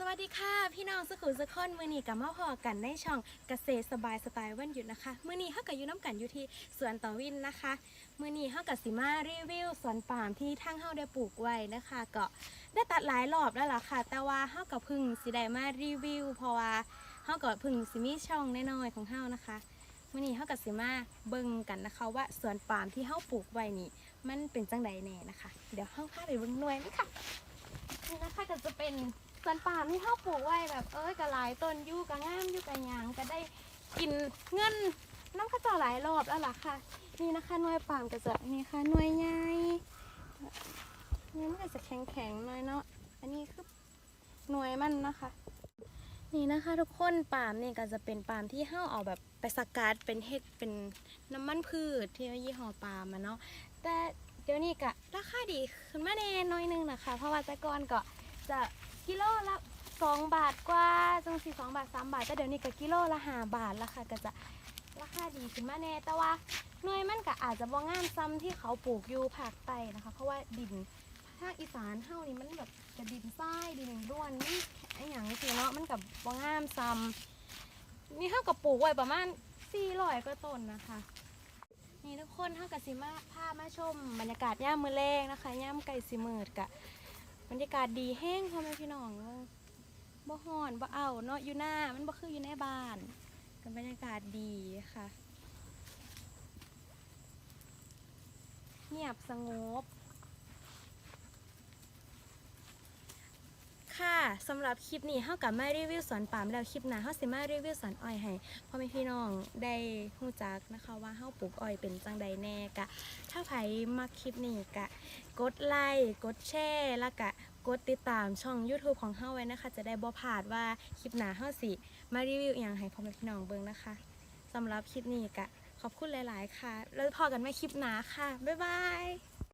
สวัสดีค่ะ พี่น้องสุขุมสุขคนมือนี้กับมาพอกันในช่องเกษตรสบายสไตล์วันหยุดนะคะมือนี้เฮากับยูน้ำกันอยู่ที่สวนต่อวินนะคะมือนี้เฮากับสิมารีวิวสวนปาล์มที่ทั้งเฮาได้ปลูกไว้นะคะ ก็ได้ตัดหลายรอบแล้วล่ะค่ะ แต่ว่าเฮากับพึ่งสิได้มารีวิว เพราะว่าเฮากับพึ่งสิมีช่องน้อยๆของเฮานะคะมือนี้เฮากับสิมาเบิ่งกันนะคะ ว่าสวนปาล์มที่เฮาปลูกไว้นี่มันเป็นจังใดแน่นะคะ เดี๋ยวเฮาพาไปเบิ่งหน่วยเลยค่ะนี่นะคะก็จะเป็น สวนป่ามี่เขาปลูกไว้แบบเอ้ยก็หลายต้นยู่ก็งามยู่ก็หยางก็ได้กินเงินน้ำข้าวเจ้าหลายรอบแล้วล่ะค่ะ นี่นะคะหน่วยป่ามก็จะนี่ค่ะหน่วยใหญ่นี่มันก็จะแข็งแข็งๆหน่อยเนาะอันนี้คือหน่วยมันนะคะ นี่นะคะทุกคนป่ามนี่ก็จะเป็นป่ามที่เฮาเอาแบบไปสกัดเป็นเห็ดเป็นน้ำมันพืชที่ยี่ห้อปาล์มอะเนาะแต่เดี๋ยวนี้ก็ราคาดีขึ้นมาแน่น้อยนึงนะคะ เพราะว่าแต่ก่อนก็จะ กิโลละสองบาทกว่าจังสี่สองบาทสามบาท แต่เดี๋ยวนี้ก็กิโลละห้าบาทล้วค่ะก็จะราคาดีขึ้นมาแน่แต่ว่าหน่วยมันก็อาจจะบ่งามซ้ำที่เขาปลูกอยู่ภาคใต้นะคะ เพราะว่าดินภาคอีสานเฮานี่มันแบบจะดินทรายดินร่วนนี่ไอหยังสิเนาะมันกับบ่งามซ้ำนี่เฮาก็ปลูกไว้ประมาณ400กว่าต้นนะคะนี่ทุกคนเฮากับสิมาพามาชม บรรยากาศย่ามมือแรกนะคะย่ามไก่สิมืดกะ บรรยากาศดีแห้งพ่อแม่พี่น้องบ่ฮ้อนบ่เอาเนาะอยู่หน้ามันบ่คืออยู่ในบ้านกับบรรยากาศดีค่ะ เงียบสงบ ค่ะ สำหรับคลิปนี้เฮากับมารีวิวสวนปาล์มแล้วคลิปหน้าเฮาสิมารีวิวสวนอ้อยให้พ่อแม่พี่น้องได้รู้จักนะคะว่าเฮาปลูกอ้อยเป็นจังใดแน่กะ ถ้าไผมักคลิปนี้กะ กดไลค์กดแชร์แล้วก็กดติดตามช่อง YouTube ของเฮาไว้นะคะ จะได้บ่พลาดว่าคลิปหน้าเฮาสิมารีวิวอย่างให้พ่อแม่พี่น้องเบิ่งนะคะสำหรับคลิปนี้กะขอบคุณหลาย ๆ ค่ะ แล้วพอกันใหม่คลิปหน้าค่ะบ๊ายบาย